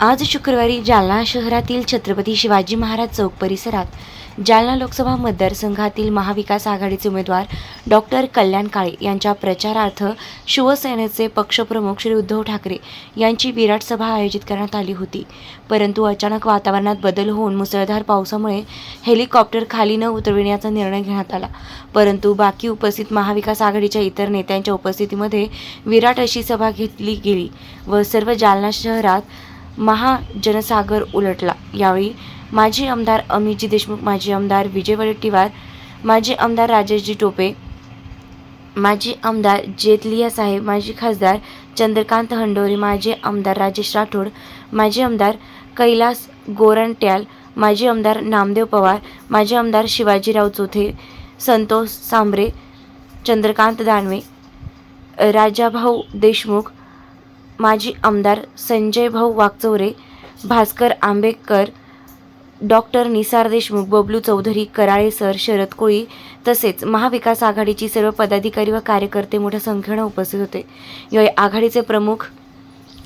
आज शुक्रवारी जालना शहरातील छत्रपती शिवाजी महाराज चौक परिसरात जालना लोकसभा मतदारसंघातील महाविकास आघाडीचे उमेदवार डॉक्टर कल्याण काळे यांच्या प्रचारार्थ शिवसेनेचे पक्षप्रमुख श्री उद्धव ठाकरे यांची विराट सभा आयोजित करण्यात आली होती. परंतु अचानक वातावरणात बदल होऊन मुसळधार पावसामुळे हेलिकॉप्टर खाली न उतरविण्याचा निर्णय घेण्यात आला. परंतु बाकी उपस्थित महाविकास आघाडीच्या इतर नेत्यांच्या उपस्थितीमध्ये विराट अशी सभा घेतली गेली व सर्व जालना शहरात महाजनसागर उलटला. यावेळी माजी आमदार अमितजी देशमुख माजी आमदार विजय वडेट्टीवार माजी आमदार राजेशजी टोपे माजी आमदार जेतलिया साहेब माजी खासदार चंद्रकांत हंडोरे माजी आमदार राजेश राठोड माजी आमदार कैलास गोरंट्याल माजी आमदार नामदेव पवार माजी आमदार शिवाजीराव चोथे संतोष सांबरे चंद्रकांत दानवे राजाभाऊ देशमुख माजी आमदार संजय भाऊ वाकचौरे भास्कर आंबेडकर डॉक्टर निसार देशमुख बबलू चौधरी कराळे सर शरद कोळी तसेच महाविकास आघाडीची सर्व पदाधिकारी व कार्यकर्ते मोठ्या संख्येनं उपस्थित होते. यावेळी आघाडीचे प्रमुख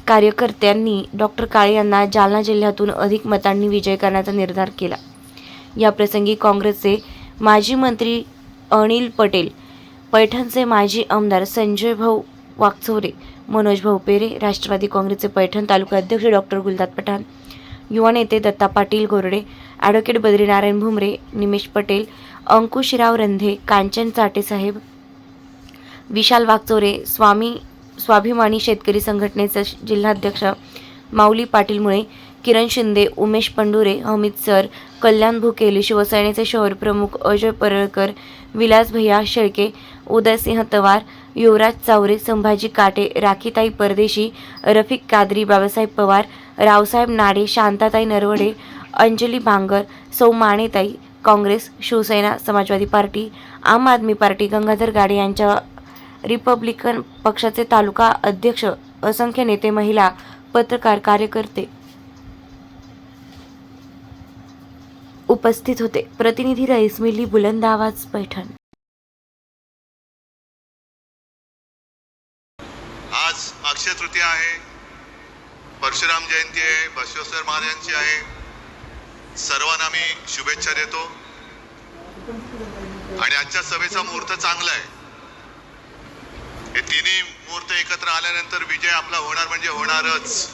कार्यकर्त्यांनी डॉक्टर काळे यांना जालना जिल्ह्यातून अधिक मतांनी विजय करण्याचा निर्धार केला. या प्रसंगी काँग्रेसचे माजी मंत्री अनिल पटेल पैठणचे माजी आमदार संजय भाऊ वाकचौरे मनोज भाऊ पेरे राष्ट्रवादी काँग्रेसचे पैठण तालुका अध्यक्ष डॉक्टर गुलदाद पठाण युवा नेते दत्ता पाटील गोरडे ॲडव्होकेट बद्रीनारायण भुमरे निमेश पटेल अंकुशराव रंधे कांचन चाटेसाहेब विशाल वागचोरे स्वामी स्वाभिमानी शेतकरी संघटनेचे जिल्हाध्यक्ष माऊली पाटील मुळे किरण शिंदे उमेश पंडुरे अमित सर कल्याण भुकेले शिवसेनेचे शहर प्रमुख अजय परळकर विलास भैया शेळके उदयसिंह तवार युवराज चावरे संभाजी काटे राखीताई परदेशी रफिक कादरी बाबासाहेब पवार रावसाहेब नाडे शांताताई नरवडे अंजली भांगर सौ माणेताई Congress Shiv Sena Samajwadi party Aam Aadmi party Gangadhar गाडे यांच्या रिपब्लिकन पक्षाचे तालुका अध्यक्ष असंख्य नेते महिला पत्रकार कार्यकर्ते उपस्थित होते. प्रतिनिधी रईस मिली बुलंद आवाज पैठण अक्षय तृतीया आहे. परशुराम जयंती आहे बसवेश्वर महाराजांची आहे. सर्वांना मी शुभेच्छा देतो. आणि आजच्या सभेचा मुहूर्त चांगला आहे. हे तिन्ही मुहूर्त एकत्र आल्यानंतर विजय आपला होणार म्हणजे होणारच.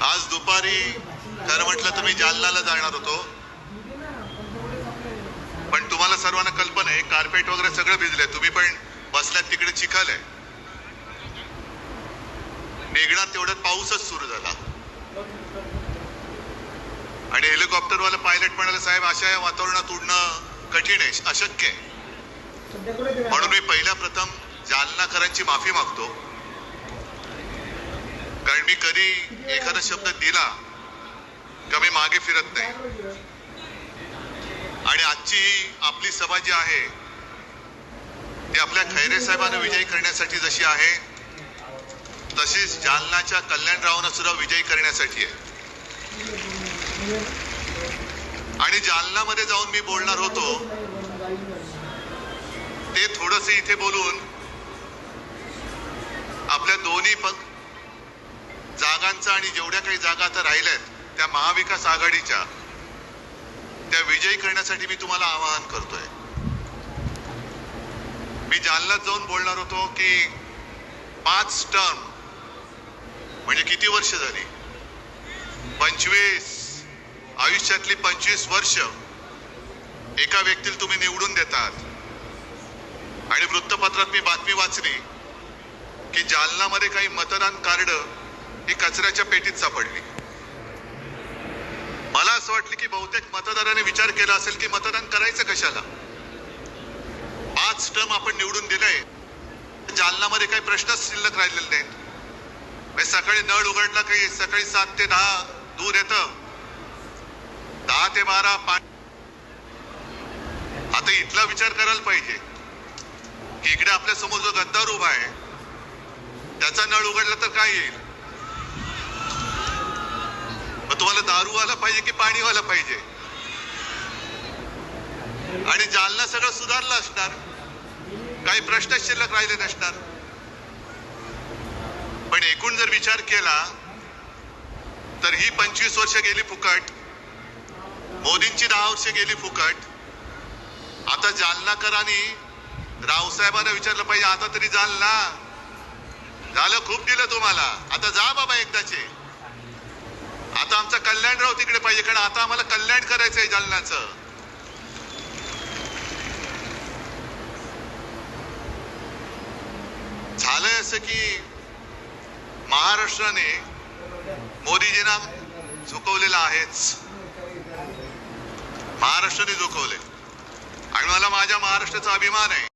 आज दुपारी खरं म्हटलं तर मी जालनाला जाणार होतो. पण तुम्हाला सर्वांना कल्पना आहे कार्पेट वगैरे सगळं भिजलंय. तुम्ही पण बसल्यात तिकडे चिखल आहे निघणार तेवढ्यात पाऊसच सुरू झाला. आणि हेलिकॉप्टरवाला पायलट म्हणाले साहेब अशा या वातावरणात उडणं कठीण आहे अशक्य आहे. म्हणून मी पहिल्या प्रथम जालनाकरांची माफी मागतो. कारण मी कधी एखादा शब्द दिला का मी मागे फिरत नाही. आणि आजची आपली सभा जी आहे ती आपल्या खैरे साहेबांना विजयी करण्यासाठी जशी आहे तशीच जालनाच्या कल्याणरावांना सुद्धा विजयी करण्यासाठी आहे. आणि जालनामध्ये जाऊन मी बोलणार होतो ते थोडस इथे बोलून आपल्या दोन्ही पक जागांचा आणि जेवढ्या काही जागा आता आहेत त्या महाविकास आघाडीच्या त्या विजयी करण्यासाठी मी तुम्हाला आवाहन करतोय. मी जालन्यात जाऊन बोलणार होतो की पाच टर्म म्हणजे किती वर्ष झाली? पंचवीस. आयुष्यातली पंचवीस वर्ष एका व्यक्तीला तुम्ही निवडून देतात. आणि वृत्तपत्रात मी बातमी वाचली की जालनामध्ये काही मतदान कार्ड ही कचऱ्याच्या पेटीत सापडली. मला असं वाटलं की बहुतेक मतदाराने विचार केला असेल की मतदान करायचं कशाला? पाच टर्म आपण निवडून दिलंय. जालनामध्ये काही प्रश्नच शिल्लक राहिलेले नाहीत. म्हणजे सकाळी नळ उघडला काही सकाळी सात ते दहा दूध येतं. दहा ते बारा पाणी आता इथला विचार करायला पाहिजे. की इकडे आपल्यासमोर जो गद्दार उभा आहे त्याचा नळ उघडला तर काय येईल? व्हायला पाहिजे की पाणी व्हायला पाहिजे? आणि जालना सगळं सुधारलं असणार. काही प्रश्न शिल्लक राहिले नसणार. पण एकूण जर विचार केला तर ही पंचवीस वर्ष गेली फुकट. मोदींची दहा वर्ष गेली फुकट. आता जालनाकरांनी रावसाहेबांना विचारलं पाहिजे आता तरी जालना झालं खूप दिलं तुम्हाला. आता जा बाबा एकदाचे. आता आमचा कल्याणराव तिकडे पाहिजे कारण आता आम्हाला कल्याण करायचं आहे जालन्याचं. झालंय असं की महाराष्ट्राने मोदीजींना झुकवलेला आहेच. महाराष्ट्राने झुकवले आणि मला माझ्या महाराष्ट्राचा अभिमान आहे.